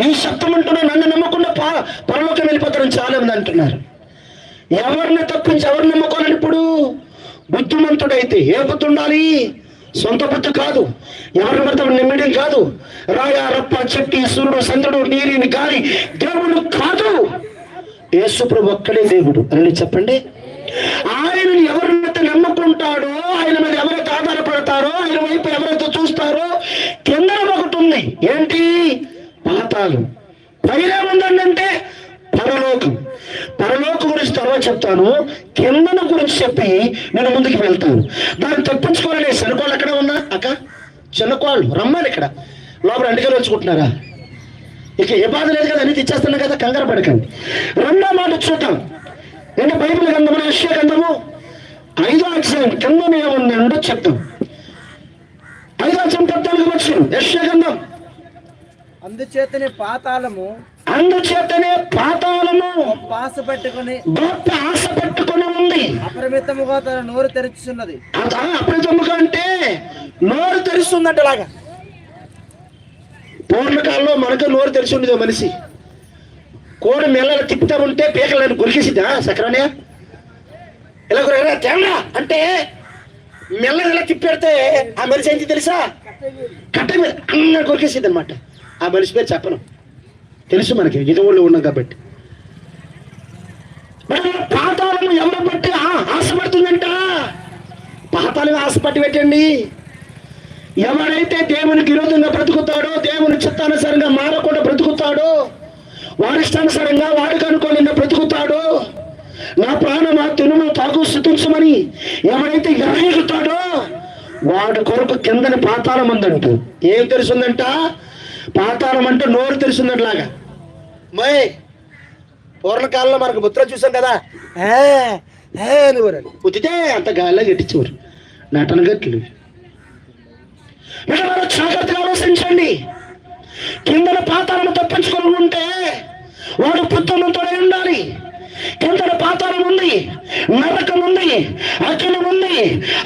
ఈ శబ్దం అంటున్నా నన్ను నమ్మకుండా పా పరలోకం వెళ్ళిపోతారని చాలా మంది అంటున్నారు. ఎవరిని తప్పించి ఎవరిని నమ్ముకోవాలని ఇప్పుడు బుద్ధిమంతుడైతే ఏ బుద్ధి ఉండాలి? సొంత బుద్ధి కాదు. ఎవరిని పడితే నిమ్మడం కాదు. రాయ రప్ప చెట్టి సూర్యుడు చంద్రుడు నీరిని గాలి దేవుడు కాదు. యేసుప్రభు ఒక్కడే దేవుడు అని చెప్పండి. ఆయనను ఎవరినైతే నమ్ముకుంటాడో ఆయన మీద ఎవరైతే ఆధారపడతారో ఆయన వైపు ఎవరైతే చూస్తారో కింద ఒకటి ఉంది. ఏంటి? పాతాలు పైన ఉందంటే పరలోకం. పరలోకం గురించి తర్వాత చెప్తాను. కిందన గురించి చెప్పి నేను ముందుకు వెళ్తాను. దాన్ని తప్పించుకోవాలని సరికోళ్ళు ఎక్కడ ఉన్నా అక్క? చిన్నకోళ్ళు రమ్మని ఇక్కడ. లోపల అంటికలు వచ్చుకుంటున్నారా? ఇక ఏ బాధ లేదు కదా అన్ని తెచ్చేస్తున్నా కదా కంగారు పడకండి. రెండో మాట చూద్దాం. నేను బైబిల్ గ్రంథము విషయ గ్రంథము? ఐదో అధ్యాయం కింద ఏముందో చెప్తాం. ఐదో అధ్యాయం పద్నాలుగు వచ్చిన యశ్య గ్రంథం. అందుచేతనే పాతాళము అందుచేతనే పాతాళము పాస పెట్టుకుని గొప్ప ఆశ పెట్టుకుని ఉంది. అపరిమితముగా తన నోరు తెరుచుచున్నది అదా అప్రజముగా అంటే నోరు తెరుస్తుందంట అలాగా పూర్ణకాలంలో మనకు నోరు తెరిచి ఉండేది మనిషి. కోడి మెల్లలు తిప్పుతా ఉంటే పీకలు నన్ను గురికేసిద్దా సక్రానే ఇలా గురగా తేడా అంటే మెల్ల ఇలా తిప్పెడితే ఆ మనిషి ఏంటి తెలుసా? కట్ట మీద. అన్న కొరికేసిద్ది అనమాట ఆ మనిషి పేరు చెప్పను. తెలుసు మనకి ఇదివోళ్ళు ఉన్నాం కాబట్టి. పాతాలను పాతాళం ఎవరు బట్టి ఆశపడుతుందంట? పాతాలను ఆశపట్టి పెట్టండి. ఎవరైతే దేవునికి విరోధంగా బ్రతుకుతాడో దేవుని చిత్తానుసారంగా మారకుండా బ్రతుకుతాడో వారిష్టానుసారంగా వాడికి అనుకోకుండా బ్రతుకుతాడో నా ప్రాణమా తినుము తాగు స్థుతించమని ఎవరైతే ఎరగలుగుతాడో వాడి కొరకు కిందని పాతాళం ఉందంటూ ఏం తెలుసుందంట? పాతాళం అంటే నోరు తెలుసుందంటలాగా మై పూర్వకాలంలో మనకు ముద్ర చూసాం కదా. ఉతితే అంత గాలిలో గట్టించేవారు. నటన గట్లు. జాగ్రత్తగా ఆలోచించండి. కిందన పాతాలను తప్పించుకొని ఉంటే వాడు పుత్రులతోనే ఉండాలి. కిందన పాతాళం ఉంది నరకం ఉంది అగ్ని ఉంది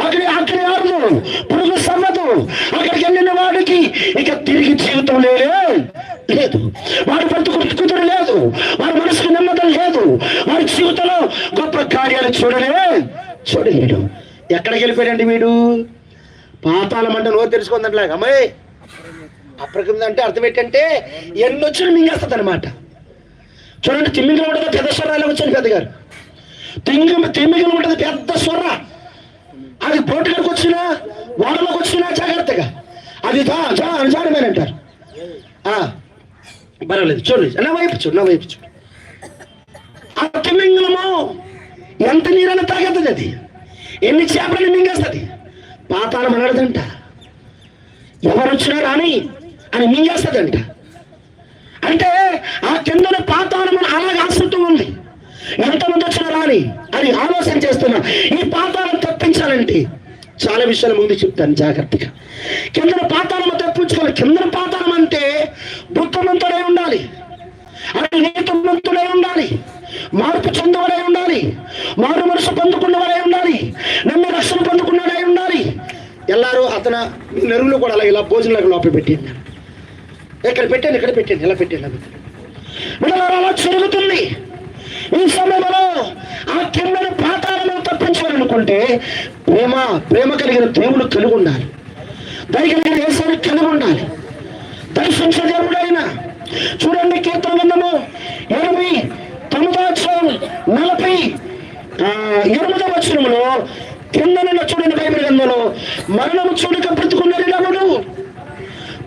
అగ్ని అగ్ని ఆరదు పురుగు అక్కడికి వెళ్ళిన వాడికి ఇక తిరిగి జీవితం లేదే లేదు. వాడు బ్రతుకు కుదురు లేదు. వారి మనసుకు నెమ్మది లేదు. వారి జీవితంలో గొప్ప కార్యాలు చూడలే చూడలేడు. ఎక్కడికి వెళ్ళిపోయాడండి వీడు? పాతాళం అంటే నోరు తెలుసుకుందంటే అమ్మాయి. అప్రకృతి అంటే అర్థం ఏంటంటే ఎన్ని వచ్చినా మింగేస్తుంది అనమాట చూడండి తిమ్మిగలు ఉంటుంది పెద్ద స్వరాలు వచ్చాను పెద్దగారు. తింగి తిమ్మిగలు ఉంటుంది పెద్ద స్వర. అది బోటు కడికి వచ్చినా వాడలోకి వచ్చినా జాగ్రత్తగా. అది జా జా అని జాడమని అంటారు. ఆ, పర్వాలేదు చూడండి నా వైపు చూడు నా వైపు చూడు. ఆ తిమ్మింగలము ఎంత నీరైనా తాగేస్తుంది అది? ఎన్ని చేపలని మింగేస్తుంది? పాతాళం అనడదంట ఎవరు వచ్చినా రాని అని మింగేస్తుందంట. అంటే ఆ కిందన పాతాళం అలాగే ఆసక్తి ఉంది ఎంతమంది వచ్చినా రాని అని ఆలోచన చేస్తున్నా. ఈ పాతాళం తప్పించాలంటే చాలా విషయాల ముందు చెప్తాను జాగ్రత్తగా. కిందన పాతాళం తప్పించుకోవాలి. కిందన పాతాళం అంటే బుద్ధమంతుడై ఉండాలి. అది నీతిమంతుడై ఉండాలి. మార్పు చెందవలై ఉండాలి. మారు మనసు పొందుకున్నవలై ఉండాలి. నమ్మి రక్షణ పొందుకున్నవలై ఉండాలి. ఎల్లారు అతను నెరువులు కూడా అలా ఇలా భోజనాలకు లోపల పెట్టింది. ఇక్కడ పెట్టాను? ఇక్కడ పెట్టాను. ఇలా పెట్టాను? అలా జరుగుతుంది. ఈ సమయంలో ఆ కిందని పాతాలను తప్పించాలనుకుంటే ప్రేమ ప్రేమ కలిగిన దేవుడు కలిగి ఉండాలి దయ కలిగిన ఏసానికి కలిగి ఉండాలి దర్శించే దేవుడు ఆయన చూడండి కీర్తన విందము ఎనిమిది తొమ్మిదో అధ్యాయం నలభై ఆ, ఎనిమిదవ వచనములో కిందనున్న చూడని బైబిల్ గ్రంథంలో మరణము చూడక బ్రతుకున్నది ఎవడు?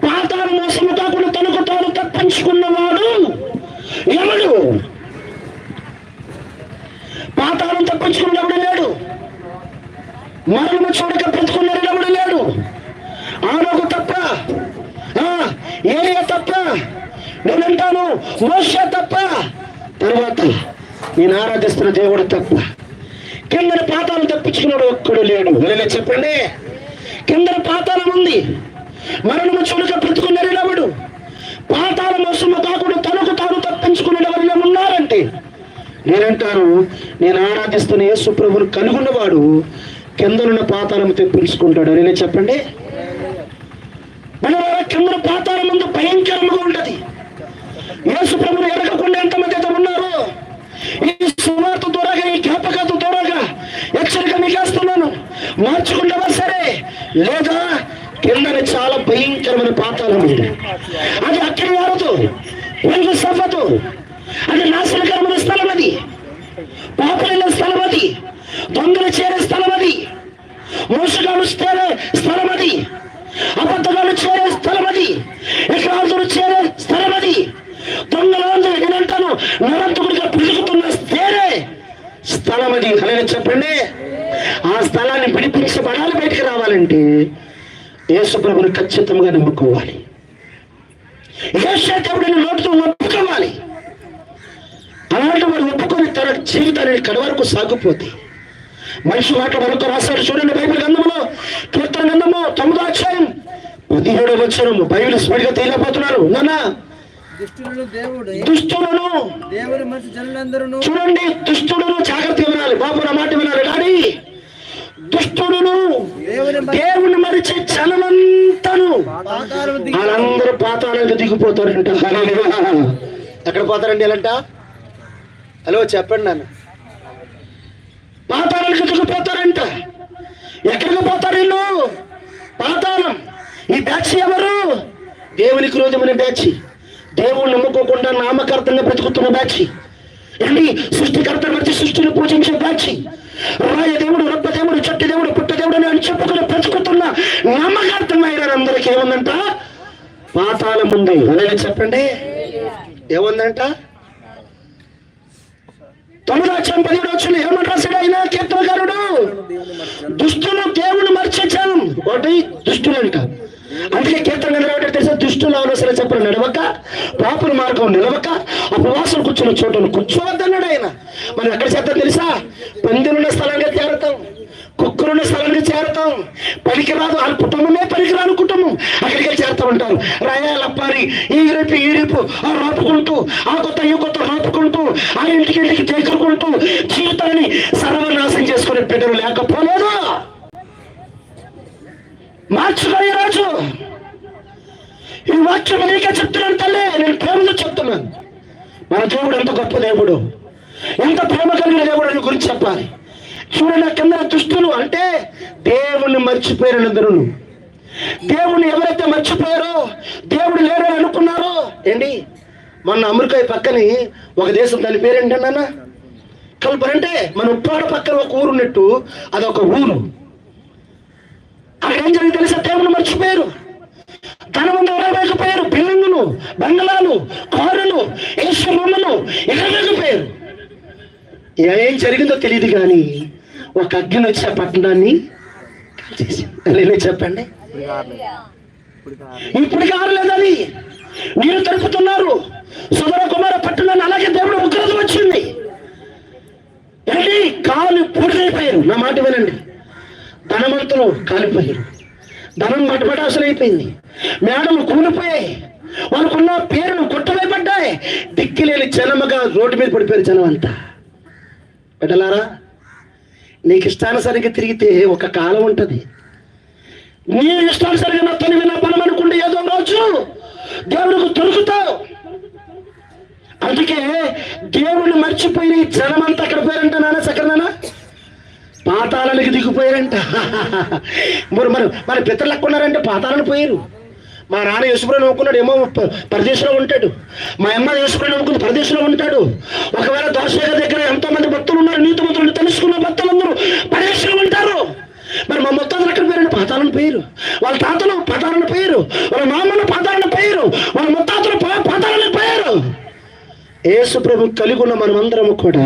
పాతాల మోసము కాకుండా తనకు తాను తప్పించుకున్నవాడు ఎవడు? పాతాలను తప్పించుకున్నప్పుడు లేడు. మరణము చూడక బ్రతుకున్నది లేడు. ఆరోగ్య తప్ప ఆ, తప్ప నేనంటాను మోష తప్ప తర్వాత నేను ఆరాధిస్తున్న దేవుడు తప్ప. కిందన పాతాలను తప్పించుకున్నాడు ఒక్కడు లేడు. వెళ్ళలే చెప్పండి. కిందన పాతాళం ఉంది. మరణము చూడక బ్రతుకున్నాడు పాతాల మోసము కాకుండా తనకు తాను తప్పించుకున్న ఎవరిలో ఉన్నారంటే నేనంటాను నేను ఆరాధిస్తున్న ఏ సుప్రభుని కనుగొన్నవాడు కిందనున్న పాతాలను తెప్పించుకుంటాడు అని చెప్పండి? కిందన పాతాల ముందు భయంకరంగా ఉండదు యేసు ప్రభుని ఎరగకుండా ఎంతమంది అయితే ఉన్నారో ఈ సువార్త ద్వారాగా ఈ జ్ఞాపకత ద్వారాగా హెచ్చరిక మీకేస్తున్నాను మార్చుకుంటావా సరే? లేదా కిందన చాలా భయంకరమైన పాతాళం ఉంది. అది అక్కడ వారదు సభతో అది నాశనకరమైన స్థలం అది. పాపలైన స్థలం అది. దొంగలు చేరే స్థలం అది. మోసగాలు చేరే స్థలం అది. అబద్ధగాలు చేరే స్థలం అది. వికరాంతులు చేరే స్థలం అది. దొంగలందరూ నేనంటాను నరంతకుడిగా పిలుగుతున్న చేరే స్థలం అది అలాగే చెప్పండి. ఆ స్థలాన్ని విడిపించబడాలి బయటికి రావాలంటే యేసు ప్రభుని ఖచ్చితంగా నమ్ముకోవాలి. యేసు దేవుడిని నోటితో అలాంటి వాడు ఒప్పుకొని తన జీవితాన్ని కడ వరకు సాగిపోతే. మనిషి మాట మరొక రాశాడు చూడండి బైబిల్ గ్రంథంలో కీర్తన గ్రంథము తొమ్మిదో అధ్యాయం. పదిహేడవ వచ్చరము బైబిల్ స్పీడ్గా తేలిపోతున్నారు నాన్న దుష్టులను చూడండి దుష్టులను జాగ్రత్త వినాలి. బాబు నా మాట వినాలి. డాడీ దుష్టుడును దేవుని మరిచే చలనంతను వాళ్ళందరూ పాతాళానికి దిగిపోతారంట. ఎక్కడ పోతారండి ఎలాంట హలో చెప్పండి నాన్న. పాతాళానికి దిగిపోతారంట ఎక్కడికి పోతారు వీళ్ళు? పాతాళం. ఈ బ్యాచ్ ఎవరు? దేవునికి రోజమైన బ్యాచ్. దేవుని నమ్ముకోకుండా నామకర్తంగా బ్రతుకుతున్న బ్యాచ్. ఏంటి సృష్టికర్త మధ్య సృష్టిని పూజించే బ్యాచ్. రాయ దేవుడు రొప్ప దేవుడు చెట్టు దేవుడు పుట్ట దేవుడు అని చెప్పుకుని బ్రతుకుతున్న నామకర్తమైన అందరికి ఏముందంట? పాతాళం ఉంది. అలాగే చెప్పండి? ఏముందంట? తొమ్మిది వచ్చాం పదిహేడు వచ్చిన ఏమంటాడు రాశాడు ఆయన కీర్తనకారుడు? దుష్టులు దేవుని మర్చించాను ఒకటి దుష్టులు అంట అందుకే కీర్తన నిలబడి తెలిసే? దుష్టులు సరే చెప్పరు నిలవక పాపుల మార్గం నిలవక ఉపవాసం కూర్చున్న చోటను కూర్చోవద్దన్నాడు ఆయన. మనం ఎక్కడ చేద్దాం తెలుసా? పందిలున్న స్థలంగా చేరతాం కుక్కలున్న స్థలానికి చేరతాం పనికిరాదు వాళ్ళ కుటుంబమే పనికిరాని కుటుంబం. అక్కడికి చేస్తూ ఉంటారు రాయాలప్పారి ఈ రేపు ఈ రేపు ఆ రాపుకుంటూ ఆ కొత్త ఈ కొత్త రాపుకుంటూ ఆ ఇంటికి ఇంటికి చేకరుకుంటూ జీవితాన్ని సర్వనాశం చేసుకునే బిడ్డలు లేకపోలేదు? మార్చుకోయి రాజు. ఈ వాక్యం నీకే చెప్తున్నాను తల్లి నేను ప్రేమతో చెప్తున్నాను. మన దేవుడు ఎంత గొప్ప దేవుడు. ఎంత ప్రేమ కలిగిన దేవుడు అని గురించి చెప్పాలి. చూడండి కింద దుష్టులు అంటే దేవుణ్ణి మర్చిపోయారు అందరూ దేవుణ్ణి ఎవరైతే మర్చిపోయారో దేవుడు లేరని అనుకున్నారో ఏంటి? మొన్న అమెరికా పక్కని ఒక దేశం దాని పేరేంటన్నా కల్పన అంటే మన ఉప్పాడ పక్కన ఒక ఊరు ఉన్నట్టు అదొక ఊరు. అక్కడ ఏం జరిగింది తెలుసా? దేవుని మర్చిపోయారు. ధనవంతం ఎగవేకపోయారు బిల్డింగులు బంగళాలు కారులు ఏసుమమ్మలు ఎగవేకపోయారు ఏం జరిగిందో తెలియదు కానీ ఒక అగ్ని వచ్చి ఆ పట్టణాన్ని కాల్చేసింది. చెప్పండి. ఇప్పుడు కారలేదు నీరు తడుపుతున్నారు సుధర కుమార పట్టణాన్ని అలాగే దేవుడు ఉగ్రత వచ్చింది. ఏంటి? కాలు పూర్తయిపోయారు నా మాట వినండి. ధనవంతులు కాలిపోయారు. ధనం బట్టబడాల్సిన అయిపోయింది మేడలు కూలిపోయాయి. వాళ్ళకున్న పేర్లు కొట్టవేయబడ్డాయి దిక్కిలేని జనముగా రోడ్డు మీద పడిపోయారు జనం అంతా బిడ్డలారా నీకు ఇష్టానుసరిగా తిరిగితే ఒక కాలం ఉంటుంది. నీ ఇష్టానుసరిగా నా తొలి నా బలం అనుకుంటే ఏదో రోజు దేవుడికి దొరుకుతావు అందుకే దేవుణ్ణి మర్చిపోయిన ఈ జనమంతా అక్కడ పోయారంట నాన్న సకరనానా పాతాళానికి దిగిపోయారంట. మరి మరి మరి పితరులు ఉన్నారంటే పాతాలను పోయారు. మా నాన్న యేసుప్రభు నమ్ముకున్నాడు. ఏమో పరదేశంలో ఉంటాడు. మా అమ్మ యేసుప్రభు నమ్ముకుని పరదేశంలో ఉంటాడు. ఒకవేళ దోషగా దగ్గర ఎంతో మంది భక్తులు ఉన్నారు నీతి మంత్రులు తెలుసుకున్న భక్తులందరూ పరదేశంలో ఉంటారు. మరి మా మొత్తాలు ఎక్కడ పేరు పాతాలను పేరు వాళ్ళ తాతలు పాతాలను పేరు వాళ్ళ మామలు పాతాలను పోయారు. వాళ్ళ ముత్తాతలు పాతాలను పోయారు. యేసు ప్రభు కలిగి ఉన్న మనమందరము కూడా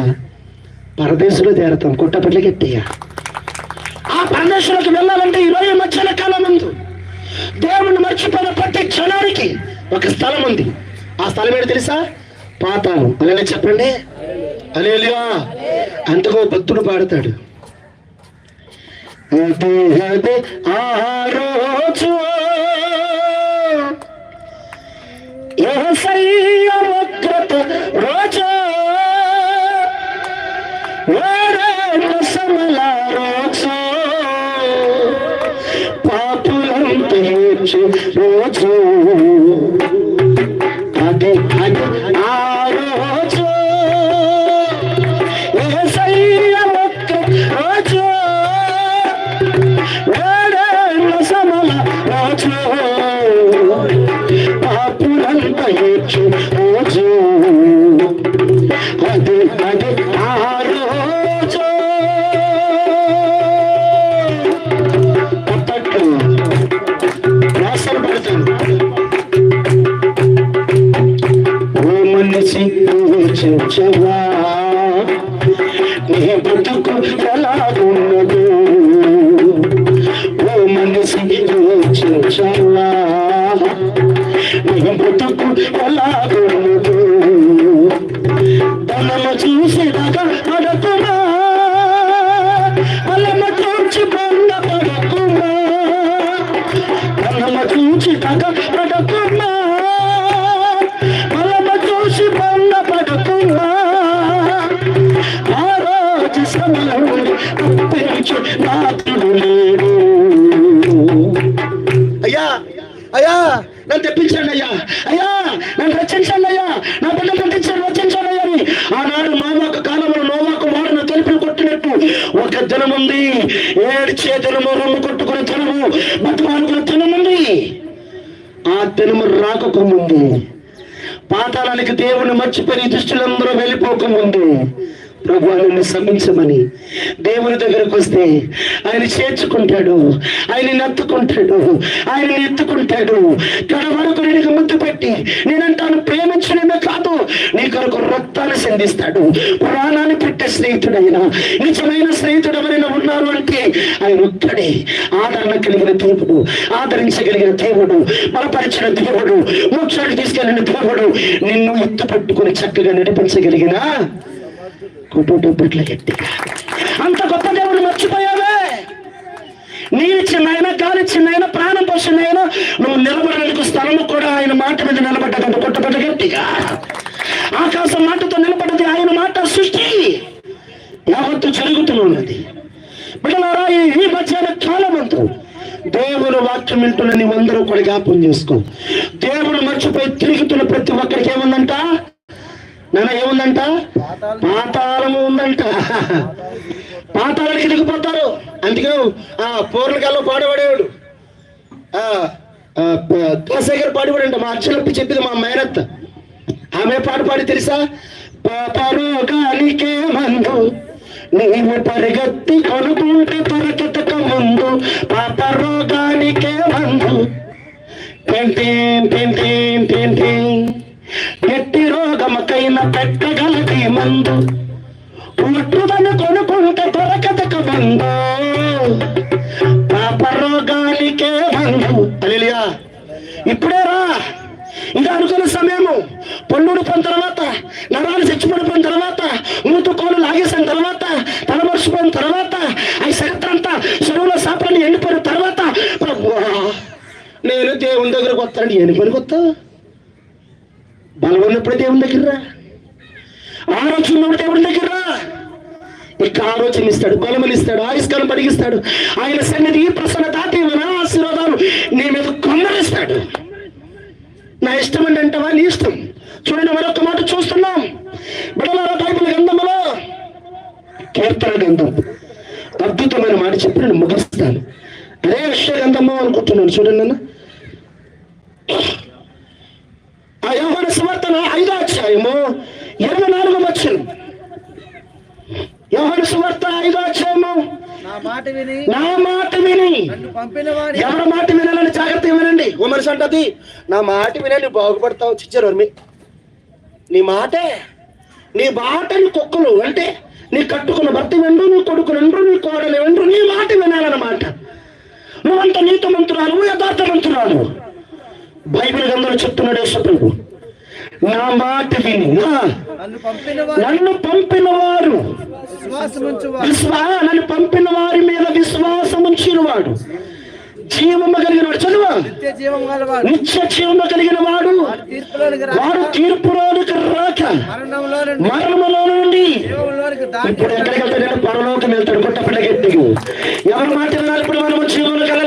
పరదేశంలో చేరతాం. కొట్టపట్ల గట్టిగా ఆ పరదేశంలోకి వెళ్ళాలంటే ఈరోజు మధ్యాహ్న కాలం ముందు దేవుని మర్చిపోయిన ప్రతి క్షణానికి ఒక స్థలం ఉంది. ఆ స్థలం ఏంటి తెలుసా? పాతాళం. అలాగే చెప్పండి. అలేలియా అంతకో భక్తుడు పాడతాడు. అదే రోజు. యేసయ్య ఉగ్రత రోజు వేరే సమల రోజు పాపులంత చూచవా నీ తెప్పించండి అయ్యా. అయ్యా నన్ను రక్షించండి అయ్యా. నా బిడ్డ రక్షించండి రక్షించండి అయ్యా అని ఆనాడు నోవాకు కాలంలో నోవాకు వాడిన తలుపులు కొట్టినట్టు ఒక జనం ఉంది ఏడ్చే జనము రొమ్ము కొట్టుకునే జనము బతుమానుకున్న జనం ఉంది ఆ జనము రాకముందు పాతాళానికి దేవుని మర్చిపోయి దుష్టులందరూ వెళ్ళిపోకముందు ప్రభు నిన్ను శమించమని దేవుని దగ్గరకు వస్తే ఆయన చేర్చుకుంటాడు. ఆయన ఎత్తుకుంటాడు ఆయన ఎత్తుకుంటాడు. కడ వరకు నీకు ముద్దు పెట్టి నేనంటాను ప్రేమించడమే కాదు. నీ కొరకు రక్తాన్ని సంధిస్తాడు ప్రాణాన్ని పెట్టే స్నేహితుడైన నిజమైన స్నేహితుడు ఎవరైనా ఉన్నారు అంటే ఆయన ఒక్కడే. ఆదరణ కలిగిన దేవుడు ఆదరించగలిగిన దేవుడు బలపరిచిన దేవుడు మోక్షానికి తీసుకెళ్ళిన దేవుడు నిన్ను ఎత్తు పట్టుకుని చక్కగా నడిపించగలిగిన కుటుంబట్ల గట్టిగా. అంత గొప్ప దేవుడు మర్చిపోయా నీరు చిన్నైనా గాలి చిన్నైనా ప్రాణం పోషణైనా నువ్వు నిలబడడానికి స్థలము కూడా ఆయన మాట మీద నిలబడ్డదంట. కొట్టబడ్డ గట్టిగా. ఆకాశం మాటతో నిలబడ్డది ఆయన మాట సృష్టి. యావత్తు జరుగుతున్నది బిడ్డలారా ఈ ఈ మధ్యాహ్న కాలమంతు దేవుని వాక్యం వింటున్న నీవందరూ కూడా జ్ఞాపం చేసుకో. దేవుడు మర్చిపోయి తిరుగుతున్న ప్రతి ఒక్కరికి ఏముందంట? నాన్న ఏముందంట? పాతాళము ఉందంట. పాతాళానికి దిగిపోతారు అందుకే ఆ పూర్ణకాల్లో పాడబడేవాడు ఆ, ఆ, ప- మా అర్చనప్పి చెప్పింది మా మేనత్త. ఆమె పాట పాడి తెలుసా? పాపరోగానికే మందు నీవు పరిగెత్తి కొనుక్కుంటే దొరకతక ముందు పాపరోగానికే మందు. పెంటేం పెంటేం పెంటేం ఎట్టి రోగమకైన పెట్టగలది మందు. పుట్టుదను కొనుకుంట దొరకతక మందు. పాప రోగానికే మందు. అలిలియా ఇప్పుడే రా. ఇంకా అనుకున్న సమయము పన్నుడు పోయిన తర్వాత నరాలు చచ్చిపడిపోయిన తర్వాత మూతు కోలు లాగేసిన తర్వాత తలమర్చిపోయిన తర్వాత ఆ శక్తంతా చెరువులో సాపని ఎండిపోయిన తర్వాత నేను దేవుని దగ్గరకు వస్తాను ఎన్ని పనికి వస్తావు? ఉన్నప్పుడు దేవుని దగ్గర రా. ఆలోచన ఉన్నప్పుడు దేవుని దగ్గర ఇక ఆలోచన ఇస్తాడు బలములు ఇస్తాడు ఆయుష్కాలం పడిగిస్తాడు ఆయన సన్నిధి ప్రసన్నత దీవెన ఆశీర్వాదాలు నీ మీద కొందరిస్తాడు. నా ఇష్టం అండి అంటవా? నీ ఇష్టం. చూడండి మరొక మాట చూస్తున్నాం. బిడలారా బైబిల్ గ్రంథంలో కీర్తన గ్రంథం. అద్భుతమైన మాట చెప్పి నేను ముగిస్తాను. అదే విషయ గ్రంథము అనుకుంటున్నాను. చూడండి అన్న ఆ యోహాన సువార్తన ఐదో అధ్యాయము ఇరవై నాలుగు వచ్చిన యోహాన సువార్త ఐదో అధ్యాయము. నా మాట విని మాట ఎవరి మాట వినాలని జాగ్రత్తగా వినండి. ఓ మనిషి అంటది నా మాట వినండి బాగుపడతావు చిచ్చారు మీ నీ మాటే నీ మాటని కుక్కలు అంటే నీ కట్టుకున్న భర్త వెండు నీ కొడుకు వెండ్రు నీ కోడలు వెండ్రు నీ మాట వినాలన్నమాట. నువ్వంత నీతమంతురాలు యథార్థమంతురాలు. బైబిల్ గంధంలో చెప్తున్నాడు యేసుప్రభు నా మాట విని నన్ను పంపిన వారు నన్ను పంపిన వారి మీద విశ్వాసం ఉంచిన వాడు జీవము కలిగిన వాడు చదువు? నిత్య జీవము కలిగిన వాడు వాడు తీర్పులోనికి రాక. మరణములో నుండి. ఇప్పుడు ఎక్కడికి వెళ్తాడంటే పరలోకం వెళ్తాడు. కొట్టపల్లి గట్టికి ఎవరి మాట వినాలి? ఇప్పుడు మనం జీవంలో కలాలంటే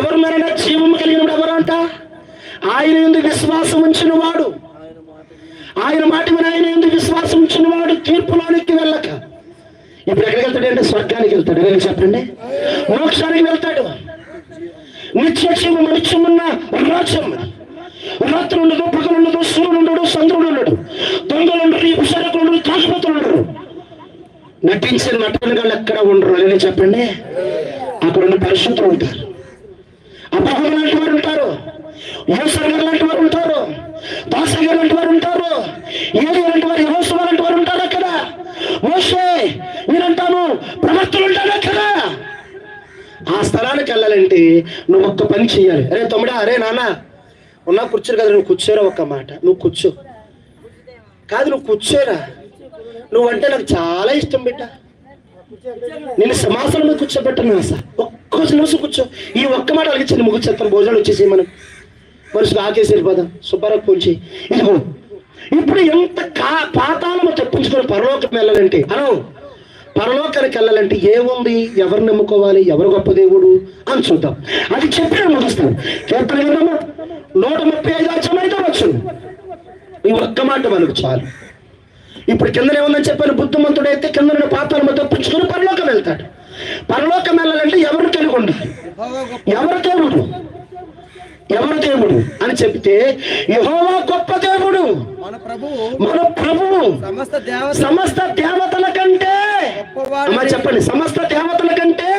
ఎవరు ఎవరున్నారైనా జీవము కలిగినప్పుడు ఎవరు అంట ఆయన ఎందుకు విశ్వాసం ఉంచిన వాడు ఆయన మాట మీద ఆయన ఎందుకు విశ్వాసం ఉంచిన వాడు తీర్పులోనికి వెళ్ళక. ఇప్పుడు ఎక్కడికి వెళ్తాడు అంటే స్వర్గానికి వెళ్తాడు. వెళ్ళి చెప్పండి. మోక్షానికి వెళ్తాడు. నిత్య జీవం నిత్యమున్న రాజ్యం. రాత్రి ఉండదు పగలు ఉండదు సూర్యుడు ఉండడు చంద్రుడు ఉండడు. దొంగలు ఉండరు ఈ పుస్తకులు ఉండరు తాగుబోతులు ఉండరు. నటించిన నటనగాళ్ళు ఎక్కడ ఉండరు? అని చెప్పండి. అక్కడ ఉన్న పరిశుద్ధులు ఉంటారు. అబ్రహం లాంటి వారు ఉంటారు. యోసర్ గారు లాంటి వారు ఉంటారు. దాస గారు లాంటి వారు ఉంటారు. ఏది లాంటి వారు యోసు లాంటి వారు ఉంటారు అక్కడ? మోసే మీరంటాను ప్రవక్తలు ఉంటారు అక్కడ? ఆ స్థలానికి వెళ్ళాలంటే నువ్వు ఒక్క పని చేయాలి అరే తమ్ముడా అరే నాన్న ఉన్నా కూర్చోరు కదా నువ్వు కూర్చోరా ఒక్క మాట. నువ్వు కూర్చో. కాదు నువ్వు కూర్చోరా. నువ్వంటే నాకు చాలా ఇష్టం బిడ్డ. నేను సమాసనం మీద కూర్చోబెట్టను సార్. ఒక్క నిమిషం కూర్చో. ఈ ఒక్క మాట అడిగించండి ముగ్గు చెప్తాను భోజనాలు వచ్చేసి మనం మనుషులు ఆకేసి వెళ్ళిపోదాం సుబ్బారావు కూల్చి ఇదిగో ఇప్పుడు ఎంత కా పాతాళము తప్పించుకొని పరలోకం వెళ్ళాలంటే అను పరలోకానికి వెళ్ళాలంటే ఏముంది? ఎవరు నమ్ముకోవాలి? ఎవరు గొప్ప దేవుడు? అని చూద్దాం. అది చెప్పిన ముగిస్తాను కీర్తన గ్రంథము నూట ముప్పై ఐదు అచ్చమైతే వచ్చు ఈ ఒక్క మాట మనకు చాలు. ఇప్పుడు కింద ఏముందని చెప్పాను బుద్ధిమంతుడైతే కింద పాపాలను తప్పించుకొని పరలోకం వెళ్తాడు. పరలోకం వెళ్ళాలంటే ఎవరు కలిగి ఉండాలి ఎవరు దేవుడు ఎవరు దేవుడు? అని చెప్తే యెహోవా గొప్ప దేవుడు. మన ప్రభువు సమస్త దేవత సమస్త దేవతల కంటే. అమ్మ చెప్పండి సమస్త దేవతల కంటే.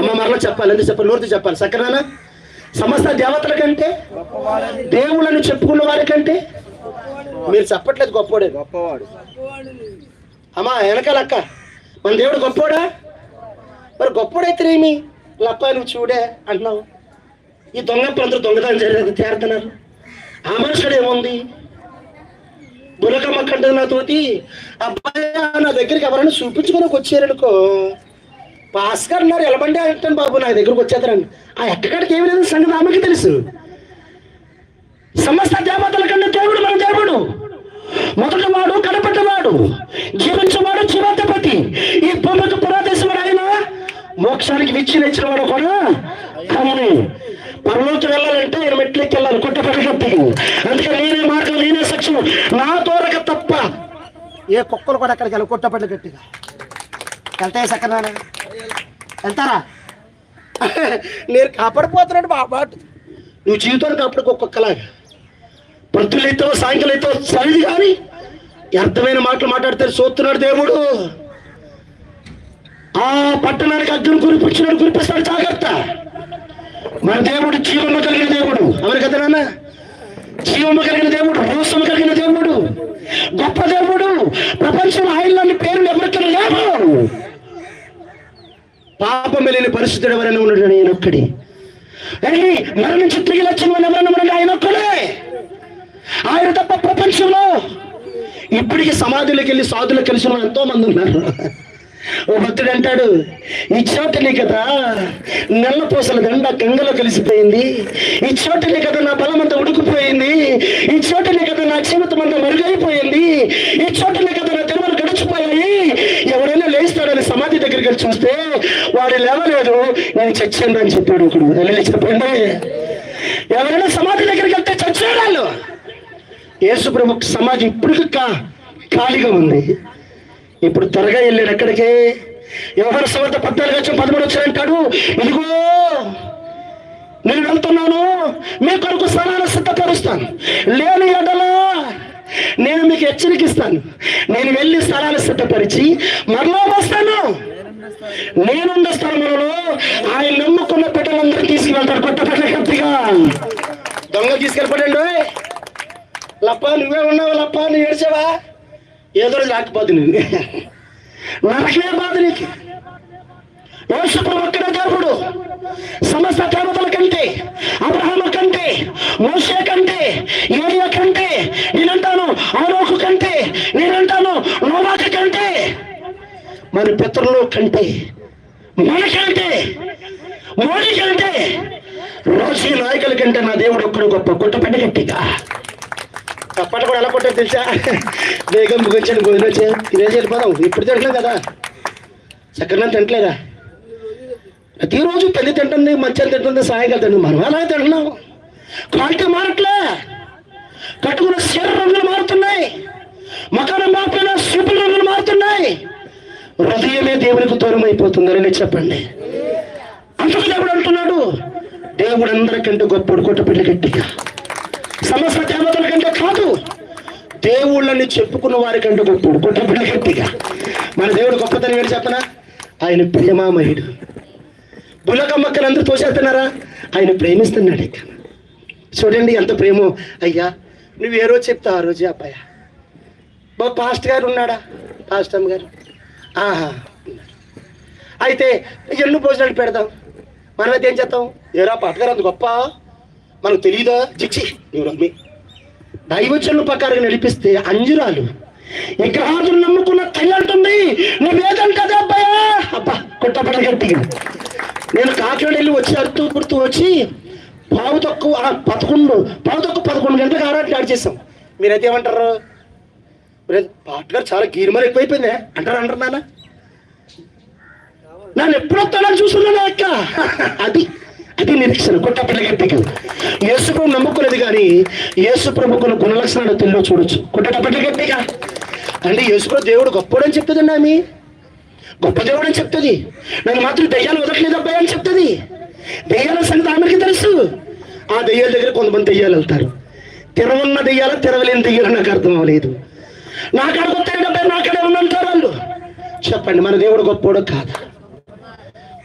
అమ్మ మరలా చెప్పాలి ఎందుకు చెప్పాలి? నోరుతో చెప్పాలి సక్కరానా సమస్త దేవతల కంటే దేవుళ్ళని చెప్పుకున్న వారి కంటే మీరు చెప్పట్లేదు గొప్పోడే గొప్పవాడు. అమ్మా వెనకాల అక్క. మన దేవుడు గొప్పోడా మరి గొప్పోడైతేనేమి లప్ప నువ్వు చూడే అంటున్నావు. ఈ దొంగ అందరూ దొంగతనం చేయలేదు తేరుతున్నారు. ఆ మనుషుడు ఏముంది? బురకమ్మ కంటే నాతోటి అబ్బాయి నా దగ్గరికి ఎవరైనా చూపించుకొని వచ్చారనుకో భాస్కర్ ఉన్నారు ఎలబండి అంటాను బాబు నా దగ్గరకు వచ్చేద్దరండి ఆ ఎక్కడికి ఏమి లేదు సంగతి ఆమెకి తెలుసు. సమస్త దేవతల కన్నా దేవుడు మన దేవుడు మొదటి వాడు కనపడ్డవాడు జీవించేవాడు జీవాధిపతి ఈ భూమికి పురాదేశముడు ఆయన మోక్షానికి విచ్చి నచ్చిన వాడు కూడా కానీ పరలోకి వెళ్ళాలంటే నేను మెట్లకి వెళ్ళాలి కొట్ట కట్టి అందుకే నేనే మార్గం నేనే సక్షం నా తోరక తప్ప ఏ కుక్కలు కూడా అక్కడికి వెళ్ళి కొట్టపడ్లు గట్టిగా వెళ్తాయి సక్కనా వెళ్తారా? నేను కాపాడిపోతున్నాడు బాబా నువ్వు జీవితాన్ని కాపాడుకో కుక్కలాగా. పొద్దులైతో సాయంకాలైతో సరిది కానీ వ్యర్థమైన మాటలు మాట్లాడితే చూస్తున్నాడు దేవుడు. ఆ పట్టణానికి అగ్ని కురిపించినాడు కురిపిస్తాడు జాగ్రత్త. మన దేవుడు జీవము కలిగిన దేవుడు. అవును కదా నాన్న? జీవము కలిగిన దేవుడు రోసము కలిగిన దేవుడు. గొప్ప దేవుడు. ప్రపంచంలో ఆయనలోని పేర్లు ఎవరికి లేవు. పాపం వెళ్ళిన పరిస్థితుడు ఎవరైనా ఉన్నాడు ఆయన ఒక్కడి. మరణించి తిరిగి లక్షణం ఎవరైనా ఉన్నాడు? ఆయన ఒక్కడే. ఆయన తప్ప ప్రపంచంలో ఇప్పటికి సమాధులకు వెళ్ళి సాధులకు కలిసిన వాళ్ళు ఎంతో మంది ఉన్నారు. ఓ భక్తుడు అంటాడు ఈ కదా నల్ల పూసల దండ గంగలో కలిసిపోయింది. ఈ కదా నా బలం అంతా ఉడుకుపోయింది. ఈ కదా నా జీవితం అంతా మరుగైపోయింది. ఈ కదా నా తిరుమల గడిచిపోయాయి ఎవరైనా లేస్తాడని సమాధి దగ్గరికి వెళ్ళి చూస్తే వాడు లేవలేదు. నేను చచ్చాను అని చెప్పాడు ఒకడు. వెళ్ళి చెప్పండి ఎవరైనా సమాధి దగ్గరికి వెళ్తే చచ్చాడు వాళ్ళు యేసు సమాజం ఇప్పుడు ఖాళీగా ఉంది. ఇప్పుడు త్వరగా వెళ్ళాడు ఎక్కడికి? వ్యవహార సమర్థ పద్నాలుగు వచ్చిన పదమూడు వచ్చారంటాడు ఇదిగో నేను వెళ్తున్నాను మీ కొరకు స్థలాన్ని సిద్ధపరుస్తాను. లేని ఎడలా నేను మీకు హెచ్చరికిస్తాను. నేను వెళ్ళి స్థలాన్ని సిద్ధపరిచి మరలా వస్తాను. నేనున్న స్థలంలో ఆయన నమ్ముకున్న బిడ్డలందరూ తీసుకువెళ్తారు. కొత్త బిడ్డ దొంగ తీసుకెళ్ళిపోయాడు లప్ప నువ్వే ఉన్నావు లప్ప? నువ్వు ఏడ్చావా? ఏదో రోజు రాకపోతుంది నేను నరకమే బాధ నీకు యేసుప్రభు ఒక్కడే దేవుడు. సమస్త దేవతల కంటే అబ్రహాము కంటే మోసే కంటే ఏలియా కంటే నేనంటాను ఆరోకు కంటే నేనంటాను నోవాక కంటే మన పితరులు కంటే మనకంటే మోడీ కంటే రోజీ నాయకుల కంటే నా దేవుడు ఒక్కడు గొప్ప గుట్ట పెట్టగట్టిగా అప్పట్లో కూడా ఎలా కొట్టారు తెలుసా? వేగం ముగించండి భోజనం వచ్చి. తినేసి వెళ్ళిపోదాం. ఇప్పుడు తింటున్నాం కదా. చక్కగా తింటలేదా ప్రతిరోజు పెళ్ళి తింటుంది మధ్యాహ్నం తింటుంది సాయంకాలం తింటుంది మనం అలా తింటున్నాం క్వాలిటీ మారట్లే. కట్టుకున్న చీర రంగులు మారుతున్నాయి. మకానం మారిపోయిన సూపుల రంగులు మారుతున్నాయి. హృదయమే దేవునికి దూరం అయిపోతుందని చెప్పండి. అందుకు దేవుడు అంటున్నాడు దేవుడు అందరికంటే గొప్పడు కొట్ట పెళ్ళి గట్టిగా. సమస్త దేవతల కంటే కాదు దేవుళ్ళని చెప్పుకున్న వారి కంటే గొప్పడు కొట్ట గట్టిగా. మన దేవుడు గొప్పతనం ఏంటి చెప్పనా? ఆయన ప్రేమామయుడు. బులకమ్మక్కలు అందరూ తోసేస్తున్నారా? ఆయన ప్రేమిస్తున్నాడు ఇక చూడండి ఎంత ప్రేమో. అయ్యా నువ్వు ఏ రోజు చెప్తావు ఆ రోజు అబ్బాయ? బా పాస్ట్ గారు ఉన్నాడా? పాస్టమ్ గారు ఆహా అయితే ఎన్ని భోజనాలు పెడదాం? మనమైతే ఏం చేస్తాం? ఏరా పాటగారు అంత గొప్ప? మనకు తెలియదా చిచ్చి నువ్వు రమ్మి. దైవచనుల ప్రకారం నడిపిస్తే అంజురాలు. విగ్రహాదులు నమ్ముకున్న తల్లి అంటుంది నువ్వేదంటే కదా అబ్బాయా? అబ్బా కొట్టపడ గట్టిగా నేను కాకినాడ వెళ్ళి వచ్చి అడుతూ పుడుతూ వచ్చి పావు తక్కువ పదకొండు పావు తక్కువ పదకొండు గంటలకు ఆరాటం ఆడి చేసాం మీరైతే ఏమంటారు? పాట గారు చాలా గీరుమరి ఎక్కువైపోయిందే. అంటారు అంటారు నాన్న? నన్ను ఎప్పుడొస్తానని చూస్తున్నాను అక్క. అది అది నిరీక్షణ కొట్టపల్లి గట్టిగా. యేసు ప్రభు నమ్ముకున్నది కానీ యేసు ప్రభుకున్న గుణలక్షణాలు తెలియ చూడొచ్చు. కొట్టపల్లి గట్టిగా. అంటే యేసు దేవుడు గొప్పడని చెప్తుందండి ఆమె గొప్ప దేవుడు అని చెప్తుంది. నన్ను మాత్రం దయ్యాలు వదలలేదు అబ్బాయి అని చెప్తుంది. దయ్యాల సంగతి ఆమెకి తెలుసు. ఆ దయ్యాల దగ్గర కొంతమంది దయ్యాలు వెళ్తారు. తెరవన్న దయ్యాల తెరవలేని దయ్యాలు నాకు అర్థం అవ్వలేదు. నాకాడ కొత్త అబ్బాయి నాకాడే ఉన్నంటారు వాళ్ళు. చెప్పండి మన దేవుడు గొప్పోడు కాదా?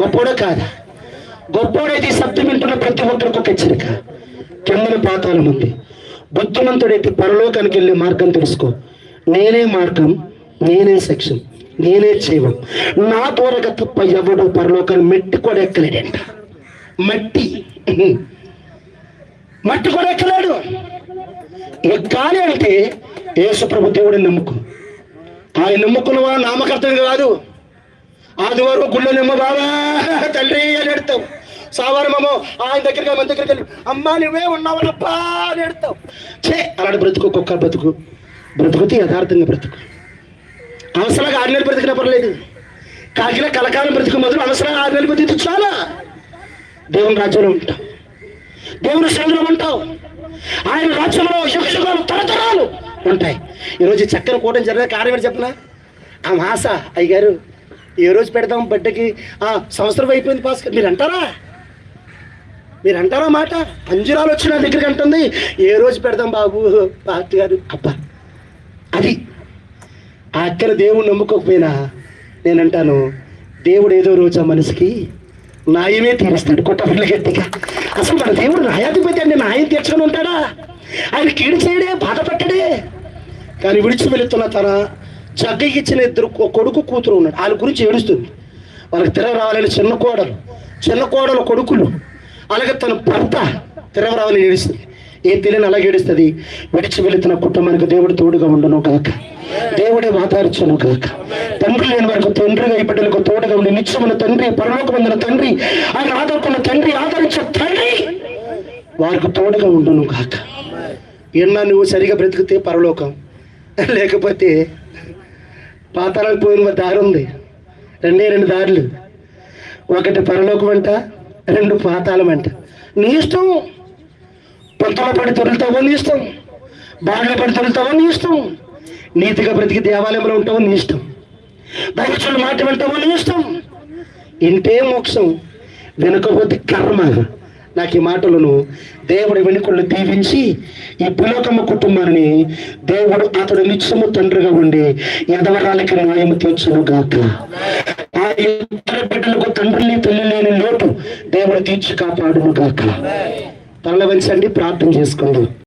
గొప్పోడు కాదా? గొప్పోడైతే ఈ శబ్దం వింటున్న ప్రతి ఒక్కరికి ఒక హెచ్చరిక. కిందన పాతాళం ఉంది బుద్ధిమంతుడైతే పరలోకానికి వెళ్ళే మార్గం తెలుసుకో. నేనే మార్గం నేనే సెక్షన్ నేనే జీవం. నా తోరక తప్ప ఎవడు పరలోకాన్ని మెట్టి కూడా ఎక్కలేడంట. మట్టి. మట్టి కూడా ఎక్కలేడు. ఎక్కాలి అంటే యేసు ప్రభు దేవుడిని నమ్ముకు. ఆయన నమ్ముకున్నవా నామకర్తని కాదు. ఆదివారం గుళ్ళోనేమో బాబా తండ్రి అని ఎడతావు సావారమేమో ఆయన దగ్గరికి మన దగ్గరికి వెళ్ళి అమ్మా నువ్వే ఉన్నావనప్పా అని ఎడతావు చే అలాంటి బ్రతుకు కుక్క బ్రతుకు. బ్రతుకుతే యథార్థంగా బ్రతుకు. అవసరంగా ఆరు నెలలు బ్రతికినా పర్లేదు. కాకిన కలకాలం బ్రతుకు మొదలు అవసరంగా ఆరు నెలలు బ్రతికి చాలా. దేవుని రాజ్యంలో ఉంటాం. దేవుని సేవలో ఉంటావు ఆయన రాజ్యంలో యుగ తరతరాలు ఉంటాయి. ఈరోజు చక్కని కూటమి జరిగిన కార్యం ఏంటి చెప్పనా? ఆ మాస అయ్యగారు ఏ రోజు పెడదాం బిడ్డకి? ఆ సంవత్సరం అయిపోయింది పాస్ మీరు అంటారా మీరు అంటారా మాట? అంజురాలు వచ్చి నా దగ్గరికి అంటుంది. ఏ రోజు పెడదాం బాబు? పార్టీ గారు. అబ్బా అది. ఆ అక్కన దేవుడు నమ్ముకోకపోయినా నేను అంటాను దేవుడు ఏదో రోజు ఆ మనిషికి న్యాయమే తీరుస్తాడు. కొట్టపిల్ల గట్టిగా. అసలు మన దేవుడు న్యాయాధిపతి అండి న్యాయం తీర్చుకొని ఉంటాడా? ఆయన కీడు చేయడే బాధపెట్టడే కానీ విడిచి వెళుతున్న తన జగ్గకి ఇచ్చిన ఇద్దరు కొడుకు కూతురు ఉన్నాడు. వాళ్ళ గురించి ఏడుస్తుంది. వాళ్ళకి తిరగరావాలని చిన్న కోడలు చిన్న కోడలు కొడుకులు. అలాగే తన భర్త తిరగరావాలని ఏడుస్తుంది. ఏ తెలియని అలాగే ఏడుస్తుంది. విడిచి వెళుతున్న కుటుంబానికి దేవుడు తోడుగా ఉండను కాక దేవుడే వాతార్చను కాక తండ్రి లేని వారికి తండ్రిగా ఈ బిడ్డలకు తోడుగా ఉండి నిత్యమైన తండ్రి పరలోకమందిన తండ్రి ఆయన ఆదరుకున్న తండ్రి ఆదరించే తండ్రి వారికి తోడుగా ఉండను కాక ఎన్నా నువ్వు సరిగా బ్రతికితే పరలోకం. లేకపోతే పాతాళానికి పోయిన దారి ఉంది. రెండే రెండు దారులు. ఒకటి పరలోకం అంట రెండు పాతాళం అంట. నీ ఇష్టం. పొంతలో పడి తొలుతావో నీ ఇష్టం. బాగా పడి తొలుతావో నీ ఇష్టం. నీతిగా బ్రతికి దేవాలయంలో ఉంటావో నీ ఇష్టం. దైవచుల మాట వెళ్తావో నీ ఇష్టం. ఇంటే మోక్షం వెనుకపోతే కర్మ. నాకు ఈ మాటలను దేవుడి వెనుకలు దీవించి ఈ పులోకమ్మ కుటుంబాన్ని దేవుడు అతడు నిత్యము తండ్రిగా ఉండి ఎదవరాలకి న్యాయం తీర్చును గాక. ఆ ఇద్దరు బిడ్డలకు తండ్రిని తల్లి లేని లోటు దేవుడు తీర్చి కాపాడును గాక. తల్ల ప్రార్థన చేసుకుందాం.